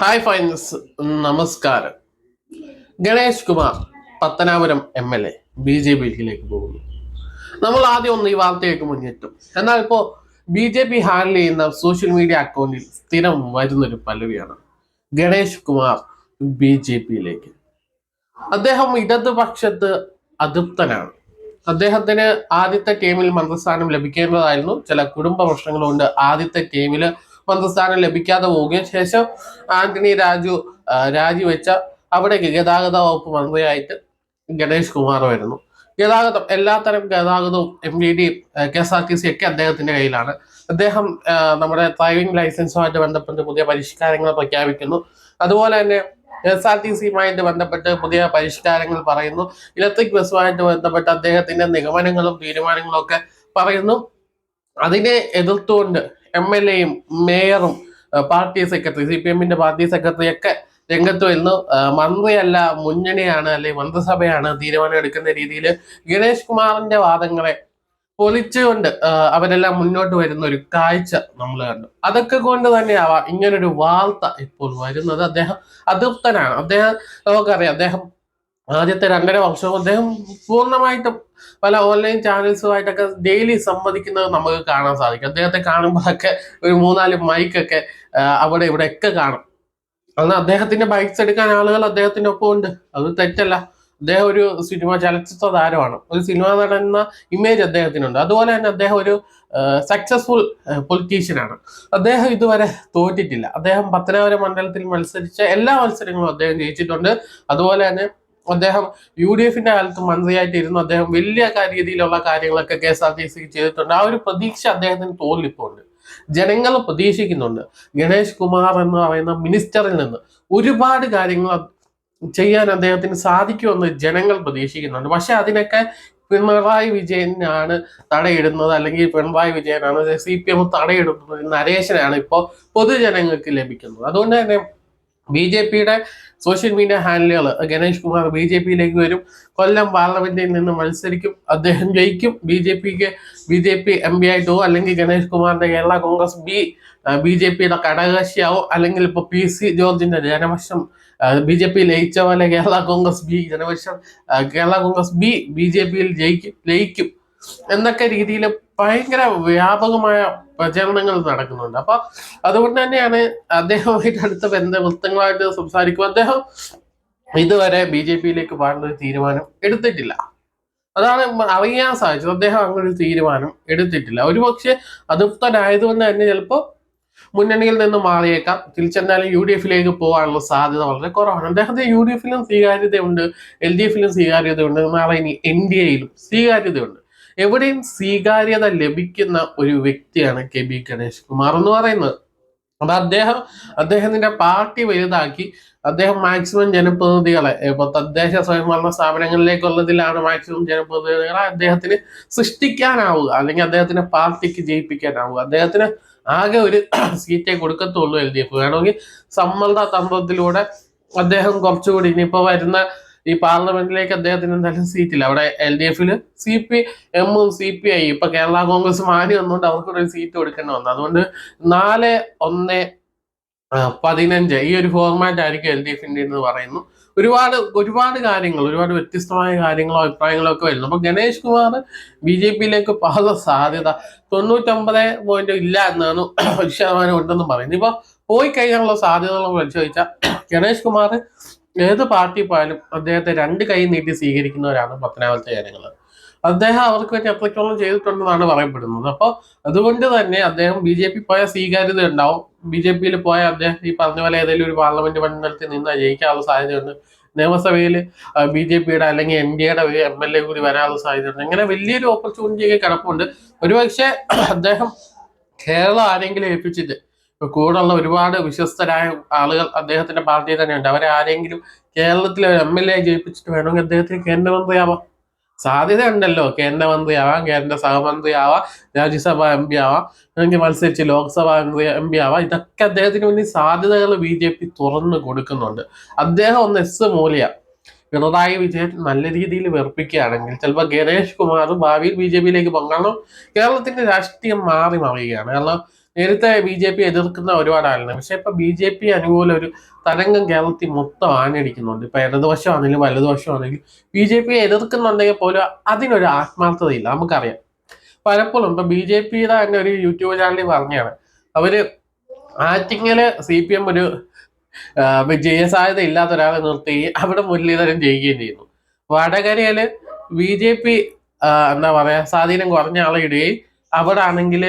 Hi finds നമസ്കാരം. Ganesh Kumar Pathanapuram M L A B J പിയിലേക്ക് പോകുന്നു. നമ്മൾ ആദ്യം ഒന്ന് ഈ വാർത്തയൊക്കെ മുന്നിട്ടും. എന്നാൽ ഇപ്പോൾ ബി ജെ പി ഹാൻഡിൽ ചെയ്യുന്ന സോഷ്യൽ മീഡിയ അക്കൗണ്ടിൽ സ്ഥിരം വരുന്നൊരു പല്ലവിയാണ് ഗണേഷ് കുമാർ ബി ജെ പിയിലേക്ക് അദ്ദേഹം ഇടതുപക്ഷത്ത് അതൃപ്തനാണ്. അദ്ദേഹത്തിന് ആദ്യത്തെ ടീമിൽ മന്ത്രിസ്ഥാനം ലഭിക്കേണ്ടതായിരുന്നു. ചില കുടുംബ പ്രശ്നങ്ങൾ കൊണ്ട് ആദ്യത്തെ ടീമിൽ മന്ത്രിസ്ഥാനം ലഭിക്കാതെ പോവുകയും ശേഷം ആന്റണി രാജു രാജിവെച്ച അവിടേക്ക് ഗതാഗത വകുപ്പ് മന്ത്രിയായിട്ട് ഗണേഷ് കുമാർ വരുന്നു. ഗതാഗതം എല്ലാത്തരം ഗതാഗതവും M D D K S R T C ഒക്കെ അദ്ദേഹത്തിന്റെ കയ്യിലാണ്. അദ്ദേഹം നമ്മുടെ ഡ്രൈവിംഗ് ലൈസൻസുമായിട്ട് ബന്ധപ്പെട്ട് പുതിയ പരിഷ്കാരങ്ങൾ പ്രഖ്യാപിക്കുന്നു. അതുപോലെ തന്നെ എസ് ആർ ടി സിയുമായിട്ട് ബന്ധപ്പെട്ട് പുതിയ പരിഷ്കാരങ്ങൾ പറയുന്നു. ഇലക്ട്രിക് ബസ്സുമായിട്ട് ബന്ധപ്പെട്ട് അദ്ദേഹത്തിന്റെ നിഗമനങ്ങളും തീരുമാനങ്ങളും ഒക്കെ പറയുന്നു. അതിനെ എതിർത്തുകൊണ്ട് എം എൽ എയും മേയറും പാർട്ടി സെക്രട്ടറി സി പി എമ്മിന്റെ പാർട്ടി സെക്രട്ടറി ഒക്കെ രംഗത്ത് വരുന്നു. മന്ത്രിയല്ല മുന്നണിയാണ് അല്ലെങ്കിൽ മന്ത്രിസഭയാണ് തീരുമാനം എടുക്കുന്ന രീതിയിൽ ഗണേഷ് കുമാറിന്റെ വാദങ്ങളെ പൊളിച്ചുകൊണ്ട് അവരെല്ലാം മുന്നോട്ട് വരുന്ന ഒരു കാഴ്ച നമ്മൾ കണ്ടു. അതൊക്കെ കൊണ്ട് തന്നെയാവാം ഇങ്ങനൊരു വാർത്ത ഇപ്പോൾ വരുന്നത്. അദ്ദേഹം അതൃപ്തനാണ്. അദ്ദേഹം നമുക്കറിയാം അദ്ദേഹം ആദ്യത്തെ രണ്ടര വർഷം അദ്ദേഹം പൂർണമായിട്ടും പല ഓൺലൈൻ ചാനൽസുമായിട്ടൊക്കെ ഡെയിലി സംവദിക്കുന്നത് നമുക്ക് കാണാൻ സാധിക്കും. അദ്ദേഹത്തെ കാണുമ്പോഴൊക്കെ ഒരു മൂന്നാൽ മൈക്കൊക്കെ അവിടെ ഇവിടെ ഒക്കെ കാണും. അന്ന് അദ്ദേഹത്തിന്റെ ബൈക്സ് എടുക്കാൻ ആളുകൾ അദ്ദേഹത്തിന്റെ ഒപ്പം ഉണ്ട്. അത് തെറ്റല്ല. അദ്ദേഹം ഒരു സിനിമ ചലച്ചിത്ര താരമാണ്. ഒരു സിനിമ നടൻ എന്ന ഇമേജ് അദ്ദേഹത്തിനുണ്ട്. അതുപോലെ തന്നെ അദ്ദേഹം ഒരു സക്സസ്ഫുൾ പൊളിറ്റീഷ്യനാണ് അദ്ദേഹം ഇതുവരെ തോറ്റിട്ടില്ല. അദ്ദേഹം പത്തനാപുരം മണ്ഡലത്തിൽ മത്സരിച്ച എല്ലാ മത്സരങ്ങളും അദ്ദേഹം ജയിച്ചിട്ടുണ്ട്. അതുപോലെ തന്നെ അദ്ദേഹം യു ഡി എഫിന്റെ കാലത്ത് മന്ത്രിയായിട്ട് ഇരുന്നു അദ്ദേഹം വലിയ രീതിയിലുള്ള കാര്യങ്ങളൊക്കെ കെ എസ് ആർ ടി സിക്ക് ചെയ്തിട്ടുണ്ട്. ആ ഒരു പ്രതീക്ഷ അദ്ദേഹത്തിന് തോന്നിപ്പോണ്ട്. ജനങ്ങൾ പ്രതീക്ഷിക്കുന്നുണ്ട്. ഗണേഷ് കുമാർ എന്ന് പറയുന്ന മിനിസ്റ്ററിൽ നിന്ന് ഒരുപാട് കാര്യങ്ങൾ ചെയ്യാൻ അദ്ദേഹത്തിന് സാധിക്കുമെന്ന് ജനങ്ങൾ പ്രതീക്ഷിക്കുന്നുണ്ട്. പക്ഷെ അതിനൊക്കെ പിണറായി വിജയനാണ് തടയിടുന്നത് അല്ലെങ്കിൽ പിണറായി വിജയനാണ് സി പി എം തടയിടുന്നത് നരേശനാണ് ഇപ്പോൾ പൊതുജനങ്ങൾക്ക് ലഭിക്കുന്നത്. അതുകൊണ്ട് തന്നെ ബി ജെ പിയുടെ സോഷ്യൽ മീഡിയ ഹാൻഡിലുകൾ ഗണേഷ് കുമാർ ബി ജെ പിയിലേക്ക് വരും. കൊല്ലം പാർലമെന്റിൽ നിന്ന് മത്സരിക്കും. അദ്ദേഹം ജയിക്കും. ബി ജെ പിക്ക് B J P M P ആയിട്ടോ അല്ലെങ്കിൽ ഗണേഷ് കുമാറിന്റെ Kerala Congress B B J പിയുടെ ഘടകകക്ഷിയാവും അല്ലെങ്കിൽ ഇപ്പോൾ പി സി ജോർജിന്റെ ജനപക്ഷം ബി ജെ പി ലയിച്ച പോലെ Kerala Congress B Janapaksham Kerala Congress B B J പിയിൽ ജയിക്കും ലയിക്കും. എന്നൊക്കെ രീതിയിൽ ഭയങ്കര വ്യാപകമായ പ്രചരണങ്ങൾ നടക്കുന്നുണ്ട്. അപ്പൊ അതുകൊണ്ട് തന്നെയാണ് അദ്ദേഹവുമായിട്ട് അടുത്ത ബന്ധ വൃത്തങ്ങളായിട്ട് സംസാരിക്കും അദ്ദേഹം ഇതുവരെ ബി ജെ പിയിലേക്ക് പോകാനുള്ള ഒരു തീരുമാനം എടുത്തിട്ടില്ല. അതാണ് അറിയാൻ സാധിച്ചത്. അദ്ദേഹം അങ്ങനെ ഒരു തീരുമാനം എടുത്തിട്ടില്ല. ഒരുപക്ഷെ അതൃപ്തനായതുകൊണ്ട് തന്നെ ചിലപ്പോൾ മുന്നണിയിൽ നിന്ന് മാറിയേക്കാം. തിരിച്ചെന്നാലും യു ഡി എഫിലേക്ക് പോകാനുള്ള സാധ്യത വളരെ കുറവാണ്. അദ്ദേഹത്തിന് യു ഡി എഫിലും സ്വീകാര്യതയുണ്ട് എൽ ഡി എഫിലും സ്വീകാര്യതയുണ്ട്. നാളെ ഇനി എൻ ഡി എയിലും സ്വീകാര്യതയുണ്ട്. എവിടെയും സ്വീകാര്യത ലഭിക്കുന്ന ഒരു വ്യക്തിയാണ് കെ ബി ഗണേഷ് കുമാർ എന്ന് പറയുന്നത്. അപ്പൊ അദ്ദേഹം അദ്ദേഹത്തിന്റെ പാർട്ടി വലുതാക്കി അദ്ദേഹം മാക്സിമം ജനപ്രതിനിധികളെ ഇപ്പൊ തദ്ദേശ സ്വയംഭരണ സ്ഥാപനങ്ങളിലേക്കുള്ളതിലാണ് മാക്സിമം ജനപ്രതിനിധികളെ അദ്ദേഹത്തിന് സൃഷ്ടിക്കാനാവുക അല്ലെങ്കിൽ അദ്ദേഹത്തിന്റെ പാർട്ടിക്ക് ജയിപ്പിക്കാനാവുക. അദ്ദേഹത്തിന് ആകെ ഒരു സീറ്റേ കൊടുക്കത്തുള്ളൂ എൽ ഡി എഫ്. വേണമെങ്കിൽ സമ്മർദ്ദ തന്ത്രത്തിലൂടെ അദ്ദേഹം കുറച്ചുകൂടി ഇനിയിപ്പോ വരുന്ന ഈ പാർലമെന്റിലേക്ക് അദ്ദേഹത്തിന് എന്തായാലും സീറ്റില്ല അവിടെ എൽ ഡി എഫിൽ സി പി എമ്മും സി പി ഐ ഇപ്പൊ കേരള കോൺഗ്രസ് മാറി വന്നുകൊണ്ട് അവർക്കൂടെ ഒരു സീറ്റ് കൊടുക്കേണ്ടി വന്നു. അതുകൊണ്ട് നാല് ഒന്ന് പതിനഞ്ച് ഈ ഒരു ഫോർമാറ്റ് ആയിരിക്കും എൽ ഡി എഫിന്റെ എന്ന് പറയുന്നു. ഒരുപാട് ഒരുപാട് കാര്യങ്ങൾ ഒരുപാട് വ്യത്യസ്തമായ കാര്യങ്ങളോ അഭിപ്രായങ്ങളോ ഒക്കെ വരുന്നു. അപ്പൊ ഗണേഷ് കുമാർ ബി ജെ പിയിലേക്ക് പാത സാധ്യത തൊണ്ണൂറ്റൊമ്പത് പോയിന്റ് ഇല്ല എന്നാണ് ഒരു ശതമാനം ഉണ്ടെന്നും പറയുന്നത് ഇപ്പൊ പോയി കഴിഞ്ഞാലുള്ള സാധ്യതകൾ പരിശോധിച്ചാൽ ഗണേഷ് കുമാർ ഏത് പാർട്ടി പോയാലും അദ്ദേഹത്തെ രണ്ട് കൈ നീട്ടി സ്വീകരിക്കുന്നവരാണ് പത്തനാപുരത്തെ ജനങ്ങൾ. അദ്ദേഹം അവർക്ക് വേണ്ടി അത്രയ്ക്കോളം ചെയ്തിട്ടുണ്ടെന്നാണ് പറയപ്പെടുന്നത്. അപ്പോൾ അതുകൊണ്ട് തന്നെ അദ്ദേഹം ബി ജെ പി പോയ സ്വീകാര്യത ഉണ്ടാവും. ബി ജെ പിയിൽ പോയ അദ്ദേഹം ഈ പറഞ്ഞ പോലെ ഏതെങ്കിലും ഒരു പാർലമെന്റ് മണ്ഡലത്തിൽ നിന്ന് ജയിക്കാനുള്ള സാധ്യതയുണ്ട്. നിയമസഭയിൽ ബി ജെ പിയുടെ അല്ലെങ്കിൽ എൻ ഡി എയുടെ എം എൽ എ കൂടി വരാനുള്ള സാധ്യതയുണ്ട്. അങ്ങനെ വലിയൊരു ഓപ്പർച്യൂണിറ്റിയൊക്കെ കിടപ്പുണ്ട്. ഒരുപക്ഷെ അദ്ദേഹം കേരളം ആരെങ്കിലും ഏൽപ്പിച്ചിട്ട് കൂടെയുള്ള ഒരുപാട് വിശ്വസ്തരായ ആളുകൾ അദ്ദേഹത്തിന്റെ പാർട്ടിയിൽ തന്നെയുണ്ട്. അവരെ ആരെങ്കിലും കേരളത്തിലെ എം എൽ എ ജയിപ്പിച്ചിട്ട് വേണമെങ്കിൽ അദ്ദേഹത്തിന് കേന്ദ്രമന്ത്രിയാവാം. സാധ്യത ഉണ്ടല്ലോ കേന്ദ്രമന്ത്രിയാവാം കേന്ദ്ര സഹമന്ത്രിയാവാം രാജ്യസഭാ എം പി ആവാം അല്ലെങ്കിൽ മത്സരിച്ച് ലോക്സഭാ എം പി ആവാം ഇതൊക്കെ അദ്ദേഹത്തിന് മുന്നിൽ സാധ്യതകൾ ബി ജെ പി തുറന്നു കൊടുക്കുന്നുണ്ട്. അദ്ദേഹം ഒന്ന് എസ് മൂലിയ പിണറായി വിജയൻ നല്ല രീതിയിൽ വെറുപ്പിക്കുകയാണെങ്കിൽ ചിലപ്പോൾ ഗണേഷ് കുമാർ ഭാവിയിൽ ബി ജെ പിയിലേക്ക് പങ്കാളും കേരളത്തിന്റെ രാഷ്ട്രീയം മാറി മറിയുകയാണ്. കാരണം നേരത്തെ ബി ജെ പി എതിർക്കുന്ന ഒരുപാട് പക്ഷെ ഇപ്പൊ ബി ജെ പി അനുകൂല ഒരു തരംഗം കേരളത്തിൽ മൊത്തം ആഞ്ഞടിക്കുന്നുണ്ട്. ഇപ്പൊ ഇടതുവശമാണെങ്കിലും വലതുവശമാണെങ്കിലും ബി ജെ പി എതിർക്കുന്നുണ്ടെങ്കിൽ പോലും അതിനൊരു ആത്മാർത്ഥതയില്ല. നമുക്കറിയാം. പലപ്പോഴും ഇപ്പൊ ബി ജെ പിയുടെ തന്നെ ഒരു യൂട്യൂബ് ചാനലിൽ പറഞ്ഞാണ്. അവർ ആറ്റിങ്ങൽ സി പി എം ഒരു ജയസാധ്യത ഇല്ലാത്ത ഒരാളെ നിർത്തി അവിടെ മുരളീധരൻ ജയിക്കുകയും ചെയ്യുന്നു. വടകരയിൽ ബി ജെ പി എന്താ പറയാ സ്വാധീനം കുറഞ്ഞ ആളെ ഇടുകയും അവിടെ ആണെങ്കിൽ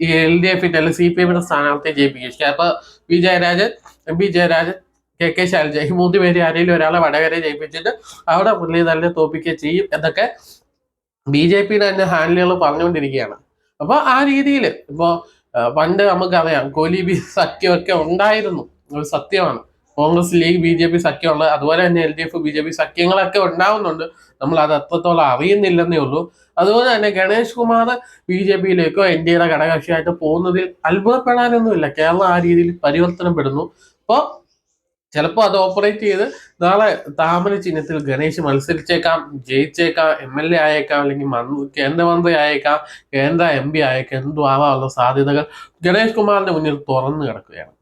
എൽ ഡി എഫിന്റെ അല്ലെങ്കിൽ സി പി എമ്മിന്റെ സ്ഥാനാർത്ഥിയെ ജയിപ്പിക്കുക അപ്പൊ V Jayarajan M P Jayarajan K K Shailaja ഈ മൂന്ന് പേര് ആരെങ്കിലും ഒരാളെ വടകരയെ ജയിപ്പിച്ചിട്ട് അവിടെ മുരളീധരനെ തോപ്പിക്കുക ചെയ്യും എന്നൊക്കെ ബി ജെ പിയുടെ തന്നെ ഹാൻഡിലുകൾ പറഞ്ഞുകൊണ്ടിരിക്കുകയാണ്. അപ്പൊ ആ രീതിയിൽ ഇപ്പോ പണ്ട് നമുക്കറിയാം കോലി ബി സഖ്യമൊക്കെ ഉണ്ടായിരുന്നു. ഒരു സത്യമാണ്. Congress League B J P സഖ്യമുള്ളത്. അതുപോലെ തന്നെ L D F B J P സഖ്യങ്ങളൊക്കെ ഉണ്ടാവുന്നുണ്ട്. നമ്മൾ അത് അത്രത്തോളം അറിയുന്നില്ലെന്നേ ഉള്ളൂ. അതുപോലെ തന്നെ ഗണേഷ് കുമാർ ബി ജെ പിയിലേക്കോ എൻ ഡി എയുടെ ഘടകകക്ഷിയായിട്ട് പോകുന്നതിൽ അത്ഭുതപ്പെടാനൊന്നുമില്ല. കേരളം ആ രീതിയിൽ പരിവർത്തനപ്പെടുന്നു. അപ്പോൾ ചിലപ്പോൾ അത് ഓപ്പറേറ്റ് ചെയ്ത് നാളെ താമര ചിഹ്നത്തിൽ ഗണേഷ് മത്സരിച്ചേക്കാം ജയിച്ചേക്കാം എം എൽ എ ആയേക്കാം അല്ലെങ്കിൽ മന്ത്രി കേന്ദ്രമന്ത്രി ആയേക്കാം കേന്ദ്ര എം പി ആയേക്കാം എന്തും ആവാനുള്ള സാധ്യതകൾ ഗണേഷ് കുമാറിന്റെ മുന്നിൽ തുറന്നു കിടക്കുകയാണ്.